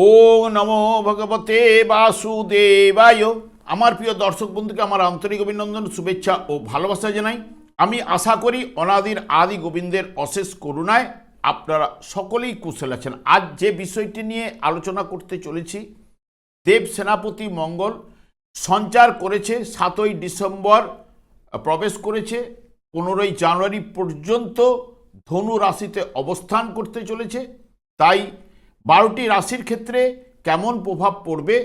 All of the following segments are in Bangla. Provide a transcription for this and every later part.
ওম নমো ভগবতে বাসুদেবায়। আমার প্রিয় দর্শক বন্ধুকে আমার আন্তরিক অভিনন্দন, শুভেচ্ছা ও ভালোবাসা জানাই। আমি আশা করি অনাদির আদি গোবিন্দের অশেষ করুণায় আপনারা সকলেই কুশল আছেন। আজ যে বিষয়টি নিয়ে আলোচনা করতে চলেছি, দেব সেনাপতি মঙ্গল সঞ্চার করেছে, সাতই ডিসেম্বর প্রবেশ করেছে, পনেরোই জানুয়ারি পর্যন্ত ধনু রাশিতে অবস্থান করতে চলেছে। তাই বারোটি রাশির ক্ষেত্রে কেমন প্রভাব পড়বে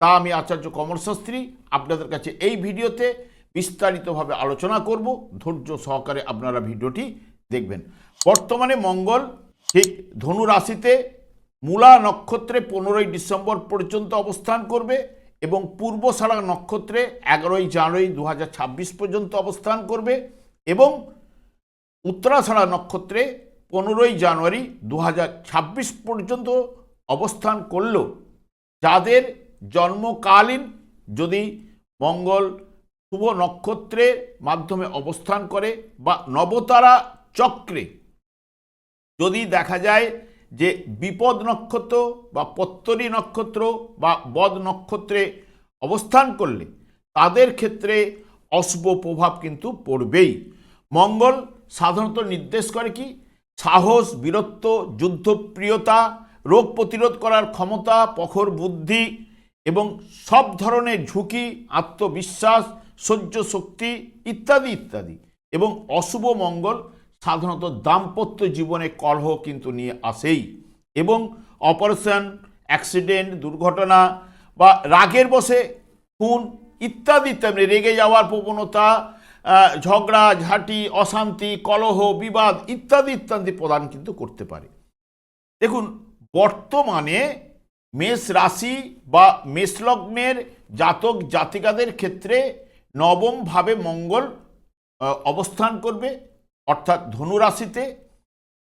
তা আমি আচার্য কমল শাস্ত্রী আপনাদের কাছে এই ভিডিওতে বিস্তারিতভাবে আলোচনা করব। ধৈর্য সহকারে আপনারা ভিডিওটি দেখবেন। বর্তমানে মঙ্গল ঠিক ধনু রাশিতে মূলা নক্ষত্রে পনেরোই ডিসেম্বর পর্যন্ত অবস্থান করবে এবং পূর্ব পূর্বসারা নক্ষত্রে এগারোই জানুয়ারি দু হাজার ছাব্বিশ পর্যন্ত অবস্থান করবে এবং উত্তরাষাঢ়া নক্ষত্রে পনেরোই জানুয়ারি দু হাজার ছাব্বিশ পর্যন্ত অবস্থান করল। যাদের জন্মকালীন যদি মঙ্গল শুভ নক্ষত্রের মাধ্যমে অবস্থান করে বা নবতারা চক্রে যদি দেখা যায় যে বিপদ নক্ষত্র বা পত্তরী নক্ষত্র বা বদ নক্ষত্রে অবস্থান করলে, তাদের ক্ষেত্রে অশুভ প্রভাব কিন্তু পড়বেই। মঙ্গল সাধারণত নির্দেশ করে কি? সাহস, বীরত্ব, যুদ্ধপ্রিয়তা, রোগ প্রতিরোধ করার ক্ষমতা প্রখর বুদ্ধি এবং সব ধরনের ঝুঁকি, আত্মবিশ্বাস, সহ্য শক্তি ইত্যাদি ইত্যাদি এবং অশুভ মঙ্গল সাধারণত দাম্পত্য জীবনে কলহ কিন্তু নিয়ে আসেই এবং অপারেশন, অ্যাক্সিডেন্ট, দুর্ঘটনা বা রাগের বসে, খুন ইত্যাদি ইত্যাদি রেগে যাওয়ার প্রবণতা ঝগড়া, ঝাঁটি, অশান্তি, কলহ, বিবাদ ইত্যাদি ইত্যাদি প্রদান কিন্তু করতে পারে। দেখুন, বর্তমানে মেষ রাশি বা মেষ লগ্নের জাতক, জাতিকাদের ক্ষেত্রে নবমভাবে মঙ্গল অবস্থান করবে, অর্থাৎ ধনু রাশিতে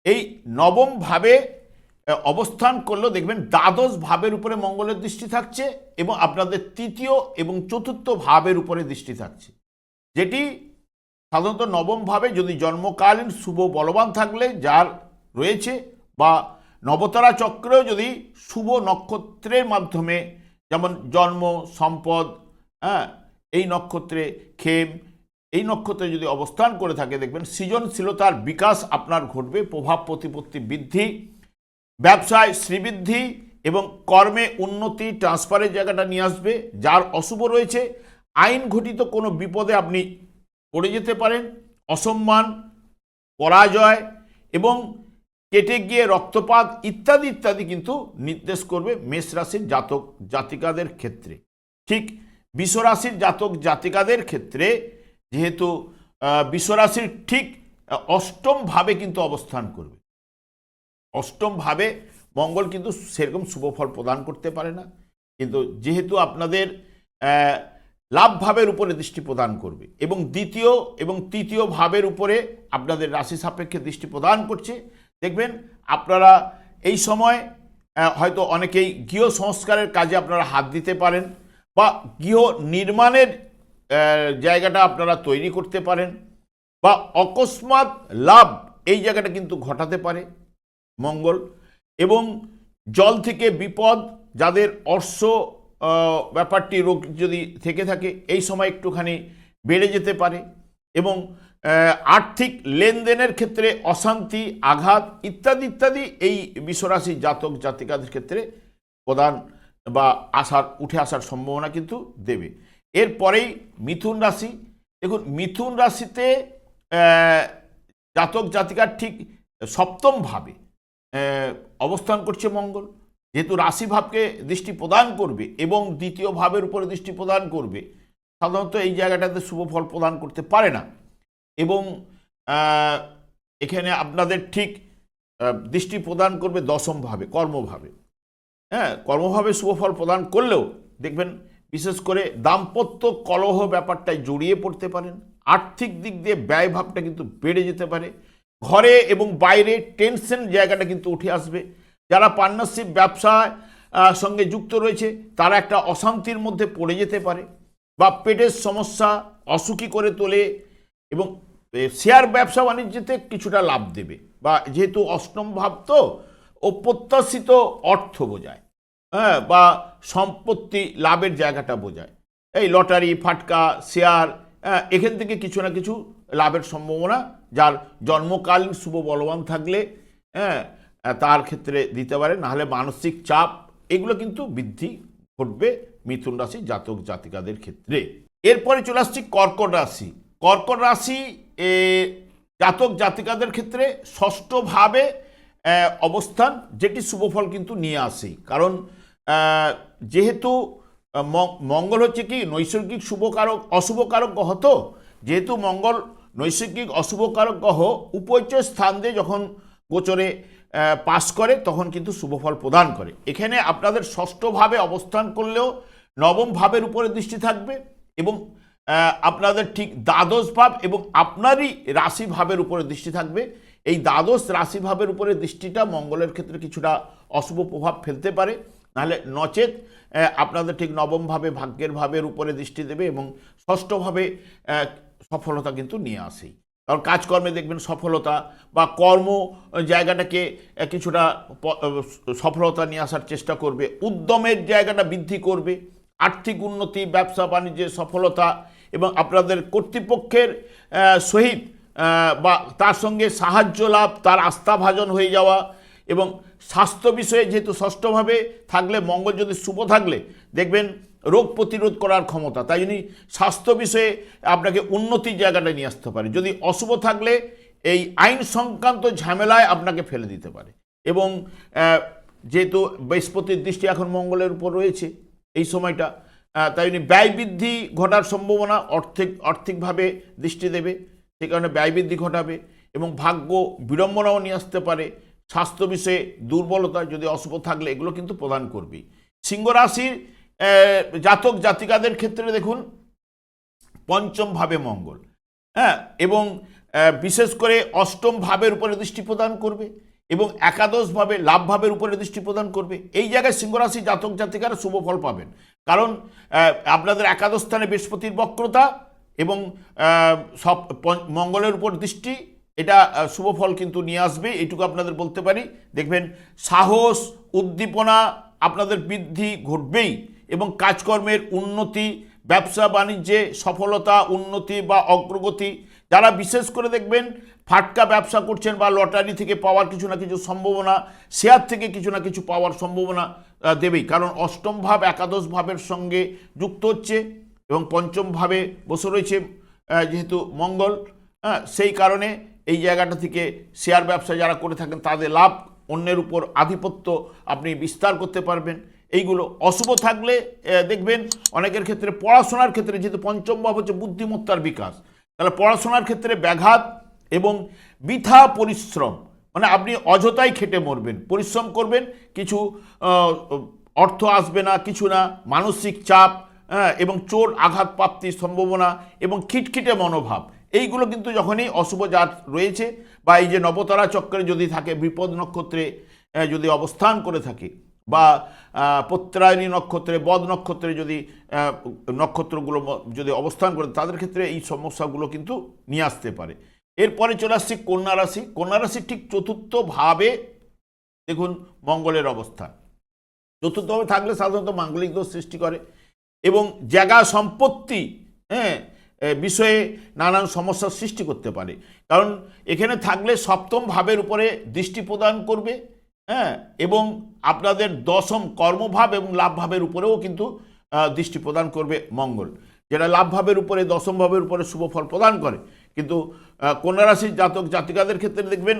এই নবম ভাবে অবস্থান করলেও দেখবেন দ্বাদশ ভাবের উপরে মঙ্গলের দৃষ্টি থাকছে এবং আপনাদের তৃতীয় এবং চতুর্থ ভাবের উপরে দৃষ্টি থাকছে। যেটি সাধারণত নবমভাবে যদি জন্মকালীন শুভ বলবান থাকলে, যার রয়েছে, বা নবতারা চক্রেও যদি শুভ নক্ষত্রের মাধ্যমে, যেমন জন্ম, সম্পদ হ্যাঁ এই নক্ষত্রে খেম এই নক্ষত্রে যদি অবস্থান করে থাকে, দেখবেন সৃজনশীলতার বিকাশ আপনার ঘটবে, প্রভাব প্রতিপত্তি বৃদ্ধি, ব্যবসায় শ্রীবৃদ্ধি এবং কর্মে উন্নতি ট্রান্সফারের জায়গাটা নিয়ে আসবে, যার অশুভ রয়েছে আইন ঘটিত কোনো বিপদে আপনি পড়ে যেতে পারেন অসম্মান পরাজয় এবং কেটে গিয়ে রক্তপাত ইত্যাদি ইত্যাদি কিন্তু নির্দেশ করবে মেষ রাশির জাতক জাতিকাদের ক্ষেত্রে। ঠিক বিশ্বরাশির জাতক জাতিকাদের ক্ষেত্রে যেহেতু বিশ্বরাশির ঠিক আহ, অষ্টম ভাবে কিন্তু অবস্থান করবে। অষ্টম ভাবে মঙ্গল কিন্তু সেরকম শুভফল প্রদান করতে পারে না। কিন্তু যেহেতু আপনাদের লাভ ভাবের উপরে দৃষ্টি প্রদান করবে এবং দ্বিতীয় এবং তৃতীয় ভাবের উপরে আপনাদের রাশি সাপেক্ষে দৃষ্টি প্রদান করছে। দেখবেন আপনারা এই সময় হয়তো অনেকেই গৃহ সংস্কারের কাজে আপনারা হাত দিতে পারেন বা গৃহ নির্মাণের জায়গাটা আপনারা তৈরি করতে পারেন বা অকস্মাৎ লাভ এই জায়গাটা কিন্তু ঘটাতে পারে মঙ্গল এবং জল থেকে বিপদ, যাদের অর্শ ব্যাপারটি রোগ যদি থেকে থাকে, এই সময় একটুখানি বেড়ে যেতে পারে এবং আর্থিক লেনদেনের ক্ষেত্রে অশান্তি, আঘাত ইত্যাদি ইত্যাদি এই বিশ্বরাশি জাতক জাতিকাদের ক্ষেত্রে প্রদান বা আসার, উঠে আসার সম্ভাবনা কিন্তু দেবে। এরপরেই মিথুন রাশি। দেখুন, মিথুন রাশিতে জাতক জাতিকার ঠিক সপ্তম ভাবে অবস্থান করছে মঙ্গল। যেহেতু রাশিভাবকে দৃষ্টি প্রদান করবে এবং দ্বিতীয় ভাবের উপরে দৃষ্টি প্রদান করবে, সাধারণত এই জায়গাটাতে শুভ ফল প্রদান করতে পারে না। এবং এখানে আপনাদের ঠিক দৃষ্টি প্রদান করবে দশমভাবে কর্মভাবে হ্যাঁ কর্মভাবে শুভফল প্রদান করলেও দেখবেন, বিশেষ করে দাম্পত্য কলহ ব্যাপারটায় জড়িয়ে পড়তে পারেন, আর্থিক দিক দিয়ে ব্যয়ভাবটা কিন্তু বেড়ে যেতে পারে, ঘরে এবং বাইরে টেনশন জায়গাটা কিন্তু উঠে আসবে যারা পার্টনারশিপ ব্যবসায় সঙ্গে যুক্ত রয়েছে তারা একটা অশান্তির মধ্যে পড়ে যেতে পারে বা পেটের সমস্যা অসুখী করে তোলে এবং শেয়ার ব্যবসা বাণিজ্যতে কিছুটা লাভ দেবে বা যেহেতু অষ্টম ভাব তো অপ্রত্যাশিত অর্থ বোঝায় হ্যাঁ বা সম্পত্তি লাভের জায়গাটা বোঝায়। এই লটারি ফাটকা শেয়ার হ্যাঁ, এখান থেকে কিছু না কিছু লাভের সম্ভাবনা যার জন্মকালীন শুভ বলবান থাকলে হ্যাঁ তার ক্ষেত্রে দিতে পারে নাহলে মানসিক চাপ, এগুলো কিন্তু বৃদ্ধি ঘটবে মিথুন রাশি জাতক জাতিকাদের ক্ষেত্রে। এরপরে চলে আসছি কর্কট রাশি। কর্কট রাশি জাতক জাতিকাদের ক্ষেত্রে ষষ্ঠভাবে অবস্থান, যেটি শুভফল কিন্তু নিয়ে আসে। কারণ যেহেতু মঙ্গল হচ্ছে কি, নৈসর্গিক শুভকারক, অশুভকারক গ্রহ তো, যেহেতু মঙ্গল নৈসর্গিক অশুভকারক গ্রহ, উপচয় স্থান দিয়ে যখন গোচরে পাস করে, তখন কিন্তু শুভফল প্রদান করে। এখানে আপনাদের ষষ্ঠভাবে অবস্থান করলেও নবম ভাবের উপরে দৃষ্টি থাকবে এবং আপনাদের ঠিক দ্বাদশ ভাব এবং আপনারই রাশি ভাবের উপরে দৃষ্টি থাকবে। এই দ্বাদশ রাশি ভাবের উপরে দৃষ্টিটা মঙ্গলের ক্ষেত্রে কিছুটা অশুভ প্রভাব ফেলতে পারে। নাহলে নচেত আপনাদের ঠিক নবম ভাবে, ভাগ্যের ভাবের উপরে দৃষ্টি দেবে এবং ষষ্ঠভাবে সফলতা কিন্তু নিয়ে আসেই। কারণ কাজকর্মে দেখবেন সফলতা বা কর্ম জায়গাটাকে কিছুটা সফলতা নিয়ে আসার চেষ্টা করবে, উদ্যমের জায়গাটা বৃদ্ধি করবে, আর্থিক উন্নতি, ব্যবসা বাণিজ্যের সফলতা এবং আপনাদের কর্তৃপক্ষের সহিত বা তার সঙ্গে সাহায্য লাভ, তার আস্থাভাজন হয়ে যাওয়া এবং স্বাস্থ্য বিষয়ে যেহেতু ষষ্ঠভাবে থাকলে, মঙ্গল যদি শুভ থাকলে, দেখবেন রোগ প্রতিরোধ করার ক্ষমতা। তাই জন্য স্বাস্থ্য বিষয়ে আপনাকে উন্নতির জায়গাটা নিয়ে আসতে পারে। যদি অশুভ থাকলে এই আইন সংক্রান্ত ঝামেলায় আপনাকে ফেলে দিতে পারে। এবং যেহেতু বৃহস্পতির দৃষ্টি এখন মঙ্গলের উপর রয়েছে এই সময়টা তাই জন্য ব্যয় বৃদ্ধি ঘটার সম্ভাবনা অর্থিক আর্থিকভাবে দৃষ্টি দেবে। সে কারণে ব্যয় বৃদ্ধি ঘটাবে এবং ভাগ্য বিড়ম্বনাও নিয়ে আসতে পারে। স্বাস্থ্য বিষয়ে দুর্বলতা যদি অশুভ থাকলে এগুলো কিন্তু প্রদান করবে সিংহ রাশির আহ, জাতক জাতিকাদের ক্ষেত্রে দেখুন, পঞ্চম ভাবে মঙ্গল হ্যাঁ? এবং বিশেষ করে অষ্টম ভাবের উপরে দৃষ্টি প্রদান করবে এবং একাদশ ভাবে, লাভ ভাবের উপরে দৃষ্টি প্রদান করবে। এই জায়গায় সিংহরাশি জাতক জাতিকারা শুভ ফল পাবেন। কারণ আপনাদের একাদশ স্থানে বৃহস্পতির বক্রতা এবং সব মঙ্গলের উপর দৃষ্টি, এটা শুভ ফল কিন্তু নিয়ে আসবে এইটুকু আপনাদের বলতে পারি। দেখবেন, সাহস, উদ্দীপনা আপনাদের বৃদ্ধি ঘটবেই। এবং কাজকর্মের উন্নতি, ব্যবসা বাণিজ্যে সফলতা, উন্নতি বা অগ্রগতি, যারা বিশেষ করে দেখবেন ফাটকা ব্যবসা করছেন বা লটারি থেকে পাওয়ার কিছু না কিছু সম্ভাবনা, শেয়ার থেকে কিছু না কিছু পাওয়ার সম্ভাবনা দেবেই। কারণ অষ্টম ভাব একাদশ ভাবের সঙ্গে যুক্ত হচ্ছে এবং পঞ্চম ভাবে বসে রয়েছে যেহেতু মঙ্গল হ্যাঁ সেই কারণে এই জায়গাটা থেকে শেয়ার ব্যবসা যারা করে থাকেন তাদের লাভ অন্যের উপর আধিপত্য আপনি বিস্তার করতে পারবেন। এইগুলো অশুভ থাকলে দেখবেন অনেকের ক্ষেত্রে পড়াশোনার ক্ষেত্রে যেহেতু পঞ্চম ভাব হচ্ছে বুদ্ধিমত্তার বিকাশ তাহলে পড়াশোনার ক্ষেত্রে ব্যাঘাত এবং বৃথা পরিশ্রম মানে আপনি অযথাই খেটে মরবেন পরিশ্রম করবেন কিছু অর্থ আসবে না কিছু না মানসিক চাপ হ্যাঁ, এবং চোর আঘাত প্রাপ্তির সম্ভাবনা এবং খিটখিটে মনোভাব এইগুলো কিন্তু যখনই অশুভ জাত রয়েছে বা এই যে নবতারা চক্রে যদি থাকে বিপদ নক্ষত্রে যদি অবস্থান করে থাকে বা আহ, প্রত্যায়নী নক্ষত্রে বদ নক্ষত্রে যদি নক্ষত্রগুলো যদি অবস্থান করে তাদের ক্ষেত্রে এই সমস্যাগুলো কিন্তু নিয়ে আসতে পারে। এরপরে চলে আসছে কন্যা রাশি। কন্যা রাশির ঠিক চতুর্থভাবে দেখুন মঙ্গলের অবস্থান। চতুর্থভাবে থাকলে সাধারণত মাঙ্গলিক দোষ সৃষ্টি করে এবং জায়গা সম্পত্তি হ্যাঁ বিষয়ে নানান সমস্যার সৃষ্টি করতে পারে। কারণ এখানে থাকলে সপ্তম ভাবের উপরে দৃষ্টি প্রদান করবে। হ্যাঁ এবং আপনাদের দশম কর্মভাব এবং লাভভাবের উপরেও কিন্তু দৃষ্টি প্রদান করবে মঙ্গল। যেটা লাভভাবের উপরে দশম ভাবের উপরে শুভ ফল প্রদান করে। কিন্তু আহ, কন্যা রাশির জাতক জাতিকাদের ক্ষেত্রে দেখবেন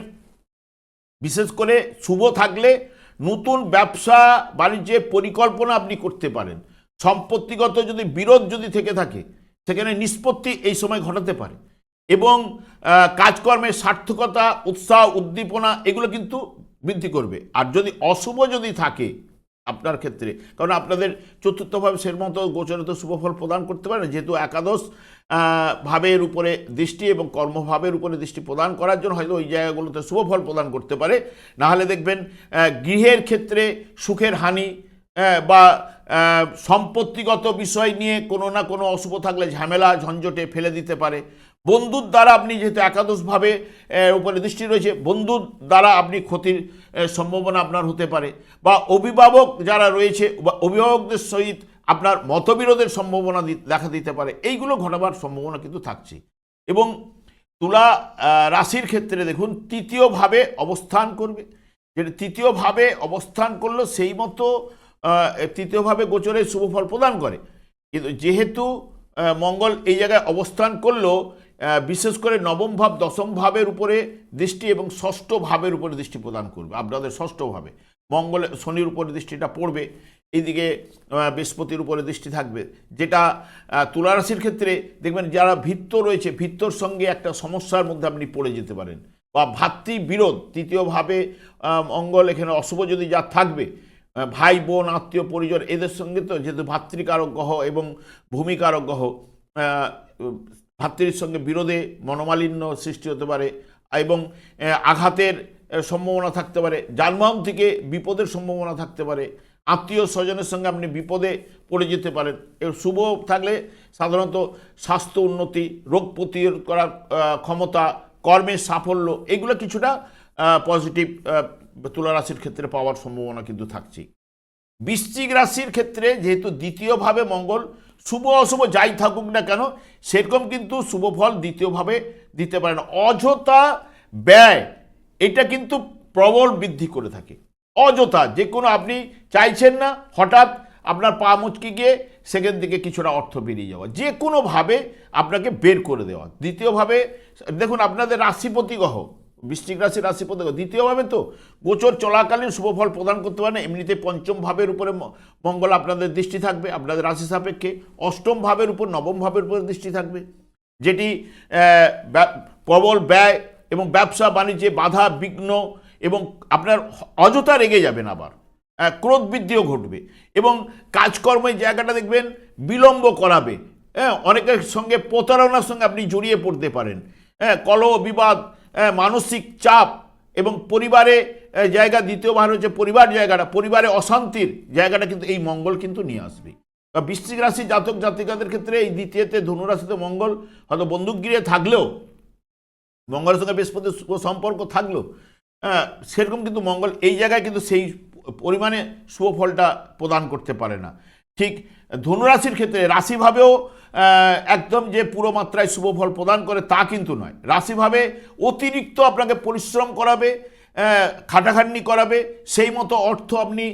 বিশেষ করে শুভ থাকলে নতুন ব্যবসা বাণিজ্যের পরিকল্পনা আপনি করতে পারেন। সম্পত্তিগত যদি বিরোধ যদি থেকে থাকে সেখানে নিষ্পত্তি এই সময় ঘটাতে পারে। এবং কাজকর্মের সার্থকতা উৎসাহ উদ্দীপনা এগুলো কিন্তু বৃদ্ধি করবে। আর যদি অশুভ যদি থাকে আপনার ক্ষেত্রে, কারণ আপনাদের চতুর্থভাবে সের মতো গোচরিত শুভফল প্রদান করতে পারে যেহেতু একাদশ ভাবের উপরে দৃষ্টি এবং কর্মভাবের উপরে দৃষ্টি প্রদান করার জন্য হয়তো ওই জায়গাগুলোতে শুভফল প্রদান করতে পারে। নাহলে দেখবেন গৃহের ক্ষেত্রে সুখের হানি বা সম্পত্তিগত বিষয় নিয়ে কোনো না কোনো অশুভ থাকলে ঝামেলা ঝঞ্ঝটে ফেলে দিতে পারে। বন্ধুর দ্বারা আপনি যেহেতু একাদশভাবে উপরে দৃষ্টি রয়েছে বন্ধুর দ্বারা আপনি ক্ষতির সম্ভাবনা আপনার হতে পারে। বা অভিভাবক যারা রয়েছে, বা অভিভাবকদের সহিত আপনার মতবিরোধের সম্ভাবনা দেখা দিতে পারে। এইগুলো ঘটাবার সম্ভাবনা কিন্তু থাকছে। এবং তুলা রাশির ক্ষেত্রে দেখুন, তৃতীয়ভাবে অবস্থান করবে। যেটা তৃতীয়ভাবে অবস্থান করল, সেই মতো তৃতীয়ভাবে গোচরে শুভ ফল প্রদান করে। কিন্তু যেহেতু মঙ্গল এই জায়গায় অবস্থান করল বিশেষ করে নবম ভাব, দশম ভাবের উপরে দৃষ্টি এবং ষষ্ঠ ভাবের উপরে দৃষ্টি প্রদান করবে। আপনাদের ষষ্ঠ ভাবে। মঙ্গল, শনির উপরে দৃষ্টিটা পড়বে, এইদিকে বৃহস্পতির উপরে দৃষ্টি থাকবে। যেটা তুলারাশির ক্ষেত্রে দেখবেন যারা ভিত্ত রয়েছে ভিত্তর সঙ্গে একটা সমস্যার মধ্যে আপনি পড়ে যেতে পারেন। বা ভাতৃ বিরোধ তৃতীয়ভাবে মঙ্গল এখানে অশুভ যদি যা থাকবে ভাই, বোন, আত্মীয়, পরিজন, এদের সঙ্গে তো যেহেতু ভাতৃকারক গ্রহ এবং ভূমিকারক গ্রহ ভাতৃর সঙ্গে বিরোধে মনোমালিন্য সৃষ্টি হতে পারে, এবং আঘাতের সম্ভাবনা থাকতে পারে, যানবাহন থেকে বিপদের সম্ভাবনা থাকতে পারে, আত্মীয় স্বজনের সঙ্গে আপনি বিপদে পড়ে যেতে পারেন। এর শুভ থাকলে সাধারণত স্বাস্থ্য উন্নতি, রোগ প্রতিরোধ করার ক্ষমতা, কর্মের সাফল্য, এগুলো কিছুটা পজিটিভ তুলা রাশির ক্ষেত্রে পাওয়ার সম্ভাবনা কিন্তু থাকছে বৃশ্চিক রাশির ক্ষেত্রে যেহেতু দ্বিতীয়ভাবে মঙ্গল শুভ অশুভ যাই থাকুক না কেন, সেরকম কিন্তু শুভ ফল দ্বিতীয়ভাবে দিতে পারে না। অযথা ব্যয়, এটা কিন্তু প্রবল বৃদ্ধি করে থাকে। অযথা, যে কোনো আপনি চাইছেন না, হঠাৎ আপনার পা মুচকি গিয়ে সেখান থেকে কিছুটা অর্থ বেরিয়ে যাওয়া। যে কোনোভাবে আপনাকে বের করে দেওয়া। দ্বিতীয়ভাবে, দেখুন, আপনাদের রাশিপতি গ্রহ বৃশ্চিক রাশি রাশিপতি গ্রহ দ্বিতীয়ভাবে তো গোচর চলাকালীন শুভফল প্রদান করতে পারে না এমনিতে পঞ্চম ভাবের উপরে মঙ্গল আপনাদের দৃষ্টি থাকবে। আপনাদের রাশি সাপেক্ষে অষ্টম ভাবের উপর, নবম ভাবের উপরে দৃষ্টি থাকবে। যেটি প্রবল ব্যয় এবং ব্যবসা, বাণিজ্যে বাধা, বিঘ্ন এবং আপনার অযথা রেগে যাবেন আবার। ক্রোধ বৃদ্ধিও ঘটবে এবং কাজকর্মের জায়গাটা দেখবেন বিলম্ব করাবে। হ্যাঁ অনেকের সঙ্গে প্রতারণার সঙ্গে আপনি জড়িয়ে পড়তে পারেন। হ্যাঁ কলহ, বিবাদ মানসিক চাপ এবং পরিবারে জায়গা দ্বিতীয়বার হচ্ছে পরিবার জায়গাটা পরিবারে অশান্তির জায়গাটা কিন্তু এই মঙ্গল কিন্তু নিয়ে আসবে। বা বৃশ্চিক রাশি জাতক জাতিকাদের ক্ষেত্রে এই দ্বিতীয়তে ধনুরাশিতে মঙ্গল হয়তো বন্দুকগিরিয়ে থাকলেও মঙ্গলের সঙ্গে বৃহস্পতির সম্পর্ক থাকলেও হ্যাঁ, সেরকম কিন্তু মঙ্গল এই জায়গায় কিন্তু সেই পরিমাণে শুভ ফলটা প্রদান করতে পারে না। ঠিক ধনুরাশির ক্ষেত্রে রাশিভাবেও একদম যে পুরো মাত্রায় শুভ ফল প্রদান করে তা কিন্তু নয়। রাশিভাবে অতিরিক্ত আপনাকে পরিশ্রম করাবে খাটাখাটনি করাবে, সেই মতো অর্থ আপনি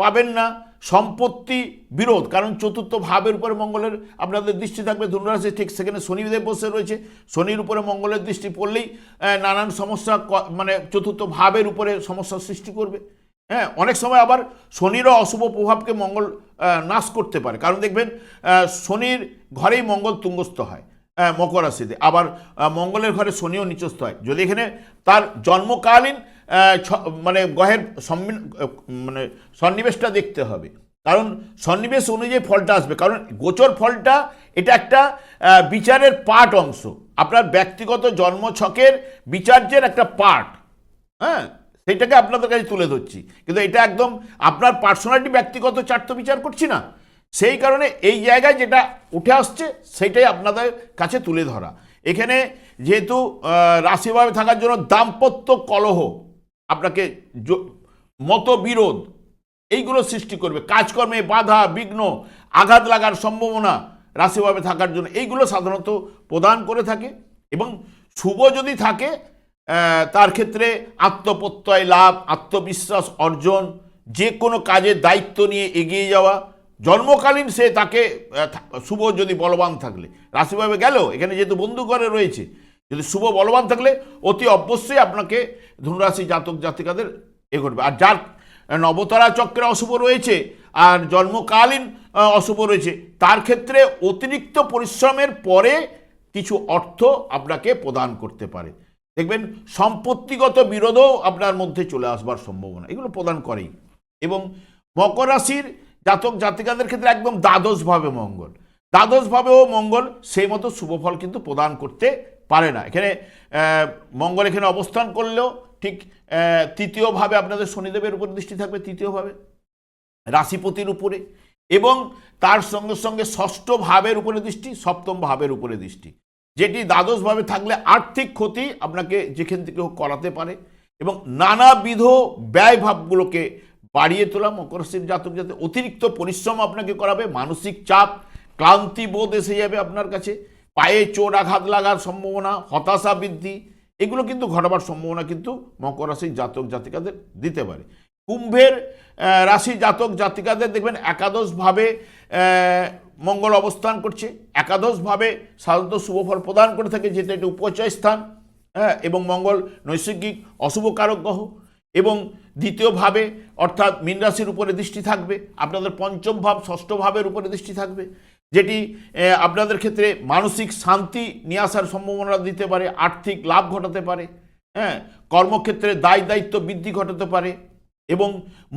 পাবেন না। সম্পত্তি বিরোধ, কারণ চতুর্থ ভাবের উপরে মঙ্গলের আপনাদের দৃষ্টি থাকবে, ধনুরাশি ঠিক সেখানে শনিদেব বসে রয়েছে। শনির উপরে মঙ্গলের দৃষ্টি পড়লেই নানান সমস্যা মানে চতুর্থ ভাবের উপরে সমস্যার সৃষ্টি করবে। হ্যাঁ অনেক সময় আবার শনিরও অশুভ প্রভাবকে মঙ্গল নাশ করতে পারে। কারণ দেখবেন শনির ঘরেই মঙ্গল তুঙ্গস্থ হয় মকর রাশিতে। আবার মঙ্গলের ঘরে শনিও নিচস্থ হয়। যদি এখানে তার জন্মকালীন মানে গ্রহের মানে সন্নিবেশটা দেখতে হবে। কারণ সন্নিবেশ অনুযায়ী ফলটা আসবে। কারণ গোচর ফলটা, এটা একটা বিচারের পার্ট অংশ। আপনার ব্যক্তিগত জন্মছকের বিচার্যের একটা পার্ট হ্যাঁ? সেইটাকে আপনাদের কাছে তুলে ধরছি। কিন্তু এটা একদম আপনার পার্সোনালিটি ব্যক্তিগত চার্ট বিচার করছি না। সেই কারণে এই জায়গায় যেটা উঠে আসছে সেটাই আপনাদের কাছে তুলে ধরা। এখানে যেহেতু রাশিভাবে থাকার জন্য দাম্পত্য কলহ, আপনাকে মতবিরোধ, এইগুলো সৃষ্টি করবে। কাজকর্মে বাধা, বিঘ্ন, আঘাত লাগার সম্ভাবনা রাশিভাবে থাকার জন্য, এইগুলো সাধারণত প্রদান করে থাকে। এবং শুভ যদি থাকে তার ক্ষেত্রে আত্মপ্রত্যয় লাভ, আত্মবিশ্বাস অর্জন, যে কোনো কাজের দায়িত্ব নিয়ে এগিয়ে যাওয়া। জন্মকালীন সে তাকে শুভ যদি বলবান থাকলে, রাশিভাবে গেল, এখানে যেহেতু বন্ধু ঘরে রয়েছে, যদি শুভ বলবান থাকলে অতি অবশ্যই আপনাকে ধনুরাশি জাতক জাতিকাদের এ করবে আর যার নবতারা চক্রে অশুভ রয়েছে, আর জন্মকালীন অশুভ রয়েছে, তার ক্ষেত্রে অতিরিক্ত পরিশ্রমের পরে কিছু অর্থ আপনাকে প্রদান করতে পারে। দেখবেন, সম্পত্তিগত বিরোধও আপনার মধ্যে চলে আসবার সম্ভাবনা। এগুলো প্রদান করেই। এবং মকর রাশির জাতক জাতিকাদের ক্ষেত্রে একদম দ্বাদশভাবে মঙ্গল। দ্বাদশভাবেও মঙ্গল, সেই মতো শুভফল কিন্তু প্রদান করতে পারে না। এখানে মঙ্গল এখানে অবস্থান করলেও ঠিক তৃতীয়ভাবে আপনাদের শনিদেবের উপর দৃষ্টি থাকবে, তৃতীয়ভাবে। রাশিপতির উপরে। এবং তার সঙ্গে সঙ্গে ষষ্ঠ ভাবের উপরে দৃষ্টি, সপ্তম ভাবের উপরে দৃষ্টি। যেটি দ্বাদশভাবে থাকলে আর্থিক ক্ষতি আপনাকে যেখান থেকে হোক করাতে পারে এবং নানাবিধ ব্যয়ভাবগুলোকে বাড়িয়ে তোলা, মকর জাতক যাতে অতিরিক্ত পরিশ্রম আপনাকে করাবে, মানসিক চাপ, ক্লান্তি বোধ এসে যাবে আপনার কাছে, পায়ে চোট আঘাত লাগার সম্ভাবনা, হতাশা বৃদ্ধি, এগুলো কিন্তু ঘটাবার সম্ভাবনা কিন্তু মকর রাশির জাতক জাতিকাদের দিতে পারে। কুম্ভের রাশি জাতক জাতিকাদের দেখবেন একাদশভাবে মঙ্গল অবস্থান করছে, একাদশভাবে সাধারণত শুভফল প্রদান করে থাকে যেটা একটি উপচয় স্থান হ্যাঁ এবং মঙ্গল নৈসর্গিক অশুভকারক গ্রহ, এবং দ্বিতীয়ভাবে অর্থাৎ মীন রাশির উপরে দৃষ্টি থাকবে, আপনাদের পঞ্চম ভাব ষষ্ঠ ভাবের উপরে দৃষ্টি থাকবে, যেটি আপনাদের ক্ষেত্রে মানসিক শান্তি নিয়ে আসার সম্ভাবনা দিতে পারে, আর্থিক লাভ ঘটাতে পারে হ্যাঁ কর্মক্ষেত্রে দায় দায়িত্ব বৃদ্ধি ঘটাতে পারে, এবং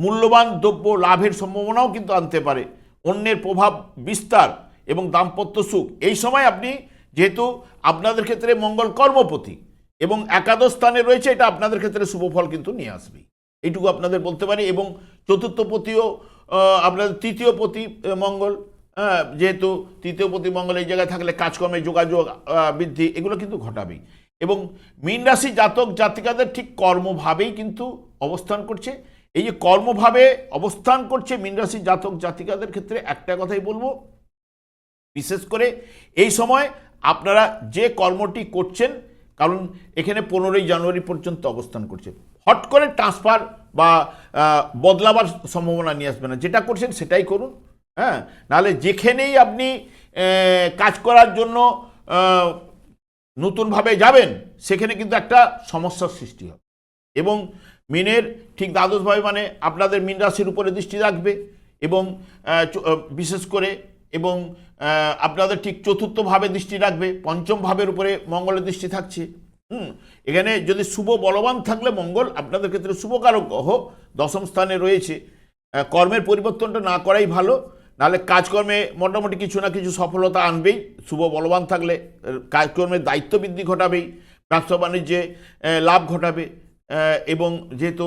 মূল্যবান দ্রব্য লাভের সম্ভাবনাও কিন্তু আনতে পারে অন্যের প্রভাব বিস্তার এবং দাম্পত্য সুখ। এই সময় আপনি যেহেতু আপনাদের ক্ষেত্রে মঙ্গল কর্মপতি এবং একাদশ স্থানে রয়েছে এটা আপনাদের ক্ষেত্রে শুভফল কিন্তু নিয়ে আসবে এইটুকু আপনাদের বলতে পারি এবং চতুর্থ পতিও আপনাদের তৃতীয় পতি মঙ্গল হ্যাঁ, যেহেতু তৃতীয় পতি মঙ্গল এই জায়গায় থাকলে কাজকর্মে যোগাযোগ বৃদ্ধি এগুলো কিন্তু ঘটাবেই। এবং মীন রাশি জাতক জাতিকাদের ঠিক কর্মভাবেই কিন্তু অবস্থান করছে। এই যে কর্মভাবে অবস্থান করছে মীন রাশি জাতক জাতিকাদের ক্ষেত্রে একটা কথাই বলব। বিশেষ করে এই সময় আপনারা যে কর্মটি করছেন, কারণ এখানে পনেরোই জানুয়ারি পর্যন্ত অবস্থান করছে। হট করে ট্রান্সফার বা বদলাবার সম্ভাবনা নিয়ে আসবে না। যেটা করছেন সেটাই করুন হ্যাঁ? নাহলে যেখানেই আপনি কাজ করার জন্য নতুনভাবে যাবেন, সেখানে কিন্তু একটা সমস্যার সৃষ্টি হবে। এবং মিনের ঠিক দ্বাদশভাবে মানে আপনাদের মিন রাশির উপরে দৃষ্টি রাখবে এবং বিশেষ করে এবং আপনাদের ঠিক চতুর্থভাবে দৃষ্টি রাখবে পঞ্চম ভাবের উপরে মঙ্গলের দৃষ্টি থাকছে। হুম, এখানে যদি শুভ বলবান থাকলে মঙ্গল আপনাদের ক্ষেত্রে শুভকারক গ্রহ দশম স্থানে রয়েছে। কর্মের পরিবর্তনটা না করাই ভালো, নাহলে কাজকর্মে মোটামুটি কিছু না কিছু সফলতা আনবেই। শুভ বলবান থাকলে কাজকর্মের দায়িত্ব বৃদ্ধি ঘটাবেই ব্যবসা বাণিজ্যে লাভ ঘটাবে। এবং যেহেতু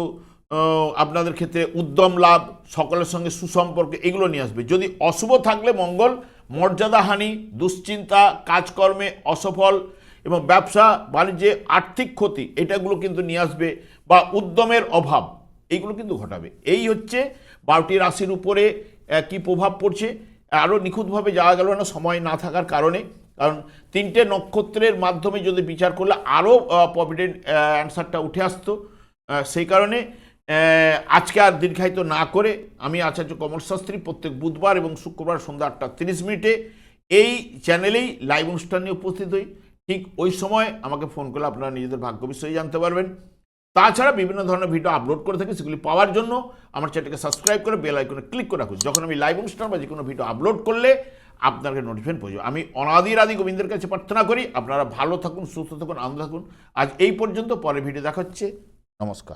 আপনাদের ক্ষেত্রে উদ্যম লাভ, সকলের সঙ্গে সুসম্পর্ক, এগুলো নিয়ে আসবে। যদি অশুভ থাকলে মঙ্গল মর্যাদাহানি দুশ্চিন্তা, কাজকর্মে অসফল এবং ব্যবসা, বাণিজ্যে আর্থিক ক্ষতি, এটাগুলো কিন্তু নিয়ে আসবে বা উদ্যমের অভাব এইগুলো কিন্তু ঘটাবে। এই হচ্ছে বারোটি রাশির উপরে কি প্রভাব পড়ছে। আরও নিখুঁতভাবে যাওয়া গেল না, সময় না থাকার কারণে। কারণ তিনটে নক্ষত্রের মাধ্যমে যদি বিচার করলে আরও প্রভিডেন্ট অ্যান্সারটা উঠে আসতো। সেই কারণে আজকে আর দীর্ঘায়িত না করে আমি আচার্য কমল শাস্ত্রী প্রত্যেক বুধবার এবং শুক্রবার সন্ধ্যা আটটা তিরিশ মিনিটে এই চ্যানেলেই লাইভ অনুষ্ঠান নিয়ে উপস্থিত হই। ঠিক ওই সময় আমাকে ফোন করলে আপনারা নিজেদের ভাগ্য বিষয়ে জানতে পারবেন। তাছাড়া বিভিন্ন ধরনের ভিডিও আপলোড করে থাকি, সেগুলি পাওয়ার জন্য আমার চ্যানেলকে সাবস্ক্রাইব করে বেল আইকনে ক্লিক করে রাখুন। যখন আমি লাইভ অনুষ্ঠান বা যে কোনো ভিডিও আপলোড করলে আপনাকে নোটিফিকেশন পৌঁছবে আমি অনাদির আদি গোবিন্দের কাছে প্রার্থনা করি, আপনারা ভালো থাকুন, সুস্থ থাকুন, আনন্দ থাকুন। আজ এই পর্যন্ত পরে ভিডিও দেখাচ্ছে নমস্কার।